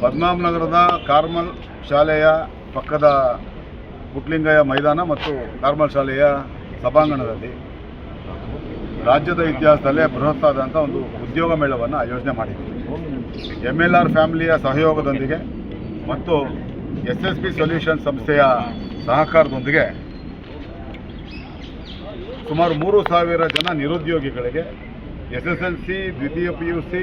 ಪದ್ಮನಾಭ ನಗರದ ಕಾರ್ಮಲ್ ಶಾಲೆಯ ಪಕ್ಕದ ಪುಟ್ಲಿಂಗಯ್ಯ ಮೈದಾನ ಮತ್ತು ಕಾರ್ಮಲ್ ಶಾಲೆಯ ಸಭಾಂಗಣದಲ್ಲಿ ರಾಜ್ಯದ ಇತಿಹಾಸದಲ್ಲೇ ಬೃಹತ್ತಾದಂಥ ಒಂದು ಉದ್ಯೋಗ ಮೇಳವನ್ನು ಆಯೋಜನೆ ಮಾಡಿದ್ದೀವಿ ಎಂ ಎಲ್ ಆರ್ ಫ್ಯಾಮಿಲಿಯ ಸಹಯೋಗದೊಂದಿಗೆ ಮತ್ತು ಎಸ್ ಎಸ್ ಬಿ ಸೊಲ್ಯೂಷನ್ ಸಂಸ್ಥೆಯ ಸಹಕಾರದೊಂದಿಗೆ ಸುಮಾರು ಮೂರು ಸಾವಿರ ಜನ ನಿರುದ್ಯೋಗಿಗಳಿಗೆ ಎಸ್ ಎಸ್ ಎಲ್ ಸಿ ದ್ವಿತೀಯ ಪಿ ಯು ಸಿ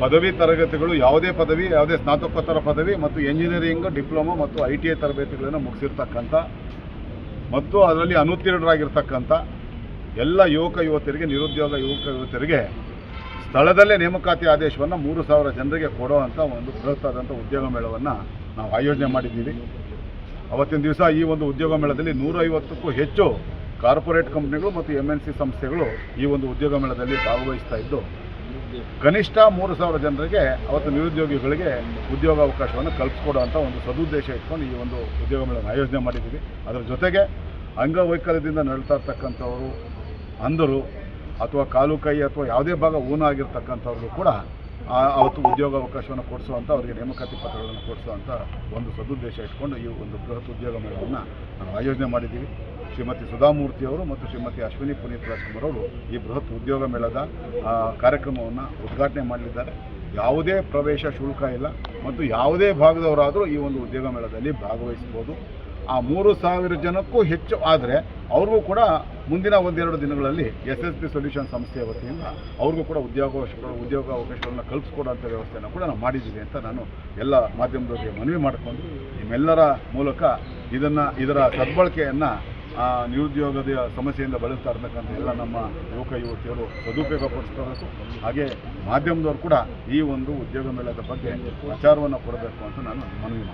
ಪದವಿ ತರಗತಿಗಳು ಯಾವುದೇ ಪದವಿ, ಯಾವುದೇ ಸ್ನಾತಕೋತ್ತರ ಪದವಿ ಮತ್ತು ಎಂಜಿನಿಯರಿಂಗ್ ಡಿಪ್ಲೊಮಾ ಮತ್ತು ಐ ಟಿ ಐ ತರಬೇತಿಗಳನ್ನು ಮುಗಿಸಿರ್ತಕ್ಕಂಥ ಮತ್ತು ಅದರಲ್ಲಿ ಅನುತ್ತೀರ್ಣರಾಗಿರ್ತಕ್ಕಂಥ ಎಲ್ಲ ಯುವಕ ಯುವತಿಯರಿಗೆ, ನಿರುದ್ಯೋಗ ಯುವಕ ಯುವತಿಯರಿಗೆ ಸ್ಥಳದಲ್ಲೇ ನೇಮಕಾತಿ ಆದೇಶವನ್ನು ಮೂರು ಸಾವಿರ ಜನರಿಗೆ ಕೊಡುವಂಥ ಒಂದು ಬೃಹತ್ತಾದಂಥ ಉದ್ಯೋಗ ಮೇಳವನ್ನು ನಾವು ಆಯೋಜನೆ ಮಾಡಿದ್ದೀವಿ. ಅವತ್ತಿನ ದಿವಸ ಈ ಒಂದು ಉದ್ಯೋಗ ಮೇಳದಲ್ಲಿ ನೂರೈವತ್ತಕ್ಕೂ ಹೆಚ್ಚು ಕಾರ್ಪೊರೇಟ್ ಕಂಪ್ನಿಗಳು ಮತ್ತು ಎಂ ಎನ್ ಸಿ ಸಂಸ್ಥೆಗಳು ಈ ಒಂದು ಉದ್ಯೋಗ ಮೇಳದಲ್ಲಿ ಭಾಗವಹಿಸ್ತಾ ಇದ್ದು ಕನಿಷ್ಠ ಮೂರು ಸಾವಿರ ಜನರಿಗೆ ಅವತ್ತು ನಿರುದ್ಯೋಗಿಗಳಿಗೆ ಉದ್ಯೋಗಾವಕಾಶವನ್ನು ಕಲ್ಪಿಸ್ಕೊಡುವಂಥ ಒಂದು ಸದುದ್ದೇಶ ಇಟ್ಕೊಂಡು ಈ ಒಂದು ಉದ್ಯೋಗ ಮೇಳವನ್ನು ಆಯೋಜನೆ ಮಾಡಿದ್ದೀವಿ. ಅದರ ಜೊತೆಗೆ ಅಂಗವೈಕಲ್ಯದಿಂದ ನಡ್ತಾ ಇರ್ತಕ್ಕಂಥವರು ಅಂದರು ಅಥವಾ ಕಾಲು ಕೈ ಅಥವಾ ಯಾವುದೇ ಭಾಗ ಊನ ಆಗಿರ್ತಕ್ಕಂಥವ್ರಿಗೂ ಕೂಡ ಅವತ್ತು ಉದ್ಯೋಗಾವಕಾಶವನ್ನು ಕೊಡಿಸುವಂಥ, ಅವರಿಗೆ ನೇಮಕಾತಿ ಪತ್ರಗಳನ್ನು ಕೊಡಿಸುವಂಥ ಒಂದು ಸದುದ್ದೇಶ ಇಟ್ಕೊಂಡು ಈ ಒಂದು ಬೃಹತ್ ಉದ್ಯೋಗ ಮೇಳವನ್ನು ನಾವು ಆಯೋಜನೆ ಮಾಡಿದ್ದೀವಿ. ಶ್ರೀಮತಿ ಸುಧಾಮೂರ್ತಿ ಅವರು ಮತ್ತು ಶ್ರೀಮತಿ ಅಶ್ವಿನಿ ಪುನೀತ್ ರಾಜ್ಕುಮಾರ್ ಅವರು ಈ ಬೃಹತ್ ಉದ್ಯೋಗ ಮೇಳದ ಕಾರ್ಯಕ್ರಮವನ್ನು ಉದ್ಘಾಟನೆ ಮಾಡಲಿದ್ದಾರೆ. ಯಾವುದೇ ಪ್ರವೇಶ ಶುಲ್ಕ ಇಲ್ಲ ಮತ್ತು ಯಾವುದೇ ಭಾಗದವರಾದರೂ ಈ ಒಂದು ಉದ್ಯೋಗ ಮೇಳದಲ್ಲಿ ಭಾಗವಹಿಸ್ಬೋದು ಆ ಮೂರು ಸಾವಿರ ಜನಕ್ಕೂ ಹೆಚ್ಚು ಆದರೆ ಅವ್ರಿಗೂ ಕೂಡ ಮುಂದಿನ ಒಂದೆರಡು ದಿನಗಳಲ್ಲಿ ಎಸ್ ಎಸ್ ಪಿ ಸೊಲ್ಯೂಷನ್ ಸಂಸ್ಥೆಯ ವತಿಯಿಂದ ಅವ್ರಿಗೂ ಕೂಡ ಉದ್ಯೋಗಾವಕಾಶಗಳು, ಉದ್ಯೋಗಾವಕಾಶಗಳನ್ನು ಕಲ್ಪಿಸ್ಕೊಡುವಂಥ ವ್ಯವಸ್ಥೆಯನ್ನು ಕೂಡ ನಾವು ಮಾಡಿದ್ದೀವಿ ಅಂತ ನಾನು ಎಲ್ಲ ಮಾಧ್ಯಮದವರಿಗೆ ಮನವಿ ಮಾಡಿಕೊಂಡು ನಿಮ್ಮೆಲ್ಲರ ಮೂಲಕ ಇದನ್ನು, ಇದರ ಸದ್ಬಳಕೆಯನ್ನು ನಿರುದ್ಯೋಗದ ಸಮಸ್ಯೆಯಿಂದ ಬಳಸ್ತಾ ಇರ್ತಕ್ಕಂಥ ಎಲ್ಲ ನಮ್ಮ ಯುವಕ, ಯುವತಿಯರು ಸದುಪಯೋಗ ಪಡಿಸ್ಕೋಬೇಕು ಹಾಗೆ ಮಾಧ್ಯಮದವರು ಕೂಡ ಈ ಒಂದು ಉದ್ಯೋಗ ಮೇಳದ ಬಗ್ಗೆ ಪ್ರಚಾರವನ್ನು ಕೊಡಬೇಕು ಅಂತ ನಾನು ಮನವಿ ಮಾಡ್ತೀನಿ.